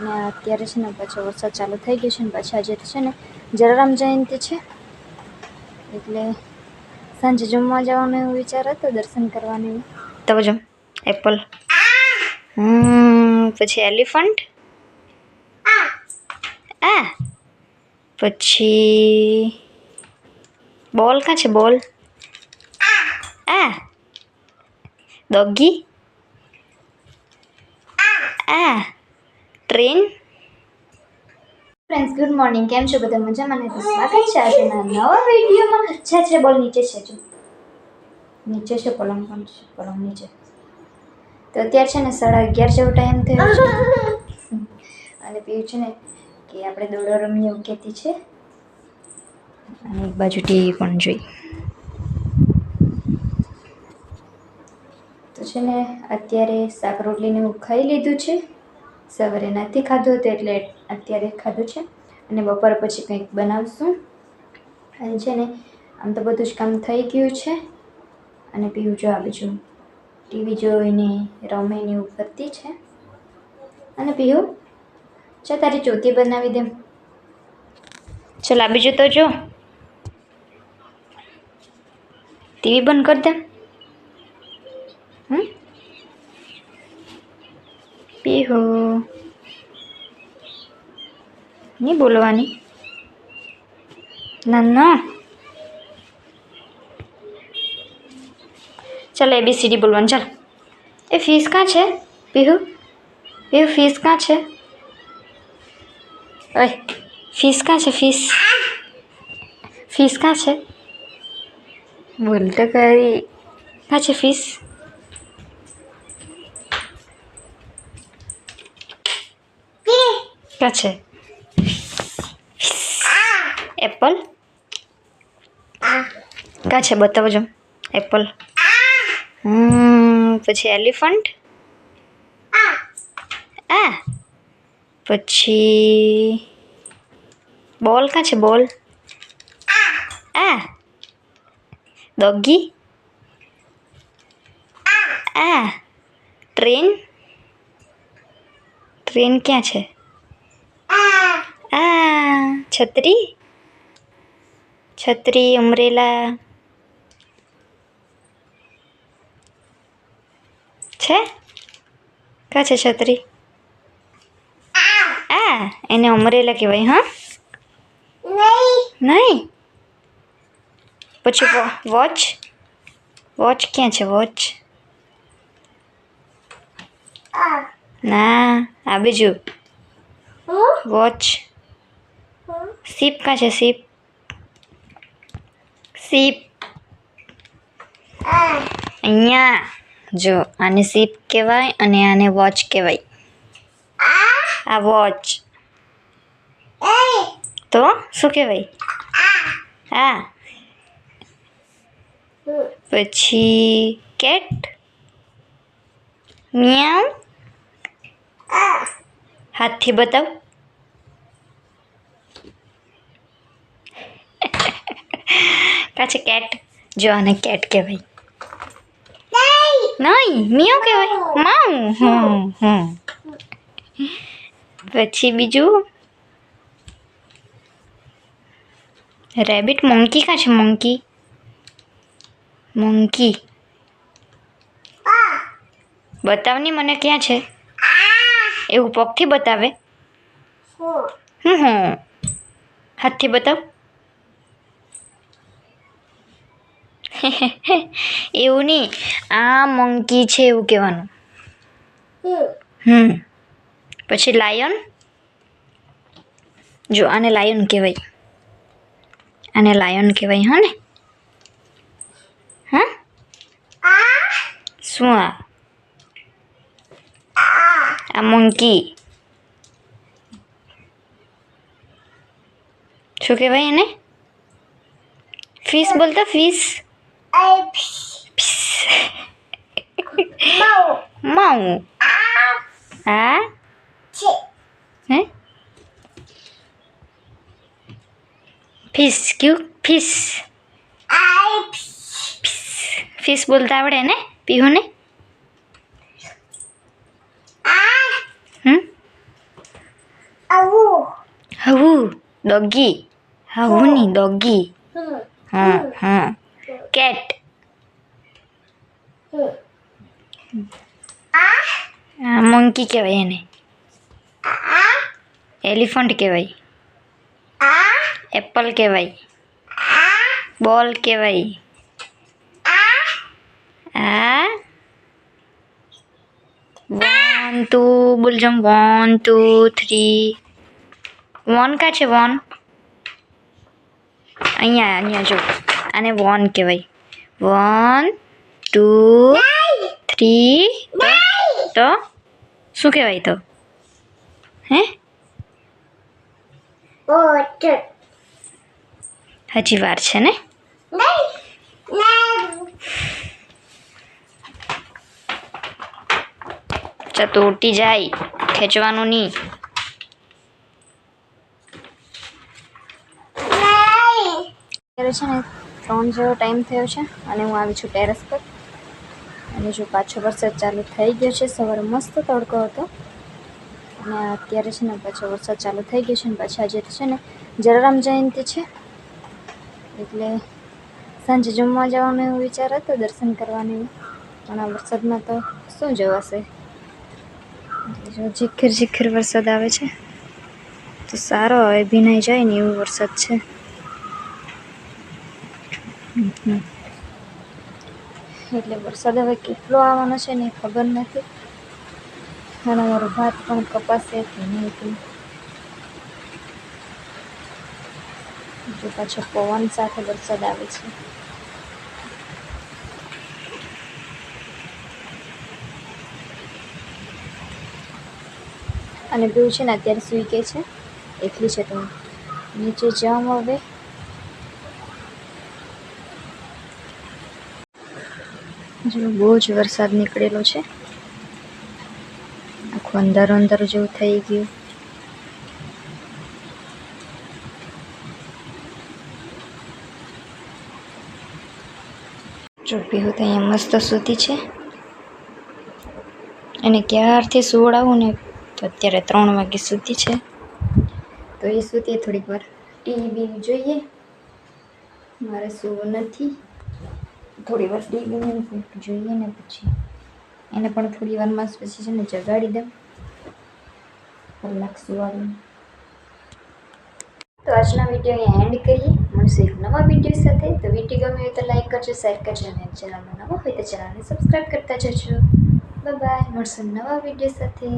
અને અત્યારે છે ને પાછો વરસાદ ચાલુ થઈ ગયો છે ને પાછા આજે છે ને જલારામ જયંતિ છે. એટલે સાંજે જમવા જવાનો એવો વિચાર હતો, દર્શન કરવાનો તો જમ એપલ પછી એલિફન્ટ આ, પછી બોલ, કાં છે બોલ? આ ડોગી આ ટ્રેન? ફ્રેન્ડ્સ ગુડ મોર્નિંગ કેમ છો બધા? મજામાં તો સ્વાગત છે આજના નવા વિડીયોમાં. છે છે, બોલ નીચે છે, જો. નીચે છે, પલંગ પણ છે, પલંગ નીચે. તો અત્યારે છે ને સાડા અગિયાર જેવો ટાઈમ થયો છે. અને પીવું છે ને કે આપણે દોડો રમીએ એવું કહેતી છે. અને એક બાજુ ટીવી પણ જોઈ. તો છે ને અત્યારે શાક રોટલીને હું ખાઈ લીધું છે. સવારે નથી ખાધું હતું એટલે અત્યારે ખાધું છે. અને બપોર પછી કંઈક બનાવશું. અને છે ને, આમ તો બધું જ કામ થઈ ગયું છે. અને પીવું જો આ બીજું. ટીવી જોઈને રમે ને એવું કરતી છે. અને પીવું? ચા તારી ચોથી બનાવી દે. ચલ આ બીજું તો જો. ટીવી બંધ કરી દે. પીહુ નહીં બોલવાની? ના ના. ચાલ એબીસીડી બોલવાનું ચાલ. એ ફીસ કાં છે પીહુ? પીહુ ફીસ કાં છે? ઓય ફીસ કાં છે ફીસ ફીસ કાં છે? બોલ તો કરી કાં છે ફીસ કાં છે એપલ ક્યાં છે બતાવજો એપલ પછી એલિફન્ટ આ પછી બોલ કાં છે બોલ આ ડોગી આ ટ્રેન ટ્રેન ક્યાં છે આ છત્રી છત્રી અમરેલા છે ક્યાં છે છત્રી આ એને અમરેલા કહેવાય હા નહીં પછી વોચ વોચ ક્યાં છે વોચ ના આ બીજું વોચ સીપ કાં છે સીપ સીપ અહીંયા જો આને સીપ કહેવાય અને આને વોચ કહેવાય આ વોચ તો શું કહેવાય હા પછી કેટ મિયાવ હાથથી બતાવ કાચે કેટ. જો આને કેટ કહેવાય. નહીં. મિયો કહેવાય. માઉ હમ હમ. પછી બીજું? રેબિટ મંકી કાં છે મંકી? મંકી. બતાવની મને ક્યાં છે? એવું પગથી બતાવે? હમ હમ. હાથથી બતાવ. એવું નહીં. આ મંકી છે એવું કહેવાનું. હમ. પછી લાયન જો, આને લાયન કહેવાય. આને લાયન કહેવાય, હા ને? હા? શું આ? આ મંકી શું કહેવાય એને? ફિશ બોલતા ફિશ માઉ હા હે ફિશ ક્યું ફિશ ફિશ બોલતા આવડે ને પીહુને હમ ડોગી હા હું નહીં ડોગી હા હા કેટ હા મંકી કહેવાય એને એલિફન્ટ કહેવાય એપલ કહેવાય બોલ કહેવાય આ વન ટુ બોલજો વન ટુ થ્રી વન કા છે વન અહીંયા અહીંયા જો આને વન કહેવાય વન ટુ થ્રી તો શું કહેવાય તો? હે? હજી વાર છે ને? ચા તો ઉટી જાય ખેંચવાનું નહીં છે ને ત્રણ જેવો ટાઈમ થયો છે અને હું આવી છું ટેરેસ પર. અને જો પાછો વરસાદ ચાલુ થઈ ગયો છે, સવારે મસ્ત તડકો હતો. અને અત્યારે છે ને પાછો વરસાદ ચાલુ થઈ ગયો છે ને પાછા આજે છે ને જલારામ જયંતિ છે. એટલે સાંજે જમવા જવાનો એવો વિચાર હતો, દર્શન કરવાનો પણ આ વરસાદમાં તો શું જવાશે? જો ઝીખર ઝીખર વરસાદ આવે છે, તો સારો આવે ભીનાઈ જાય ને એવો વરસાદ છે. હમ. એટલે વરસાદ હવે કેટલો આવવાનો છે ને ખબર નથી. અને અમારો ભાત પણ કપાશે કે નહીં જો પાછો પવન સાથે વરસાદ આવે છે. અને બીજું છે ને અત્યારે સૂઈ ગઈ છે. એકલી છે તો નીચે જાઉં હવે બહુ જ વરસાદ નીકળેલો છે. આખું અંધારું અંધારું જેવું થઈ ગયું. જો હું તો અહીંયા મસ્ત સૂતી છે. અને ક્યારથી સુવડાવું ને તો અત્યારે ત્રણ વાગે સૂતી છે. તો એ સૂતી થોડીક વાર. ટીવી જોઈએ. મારે સૂવું નથી. થોડી વાર ટીવી જોઈએ ને પછી. એને પણ થોડી વારમાં પછી છે ને જગાડી દઉં. કલાક સુવાનું. તો આજના વીડિયો એન્ડ કરીએ. મળશે એક નવા વીડિયો સાથે. તો વીડિયો ગમે હોય તો લાઈક કરજો શેર કરજો અને ચેનલમાં નવા હોય તો ચેનલને સબસ્ક્રાઈબ કરતા જજો. બાય બાય મળશે નવા વીડિયો સાથે.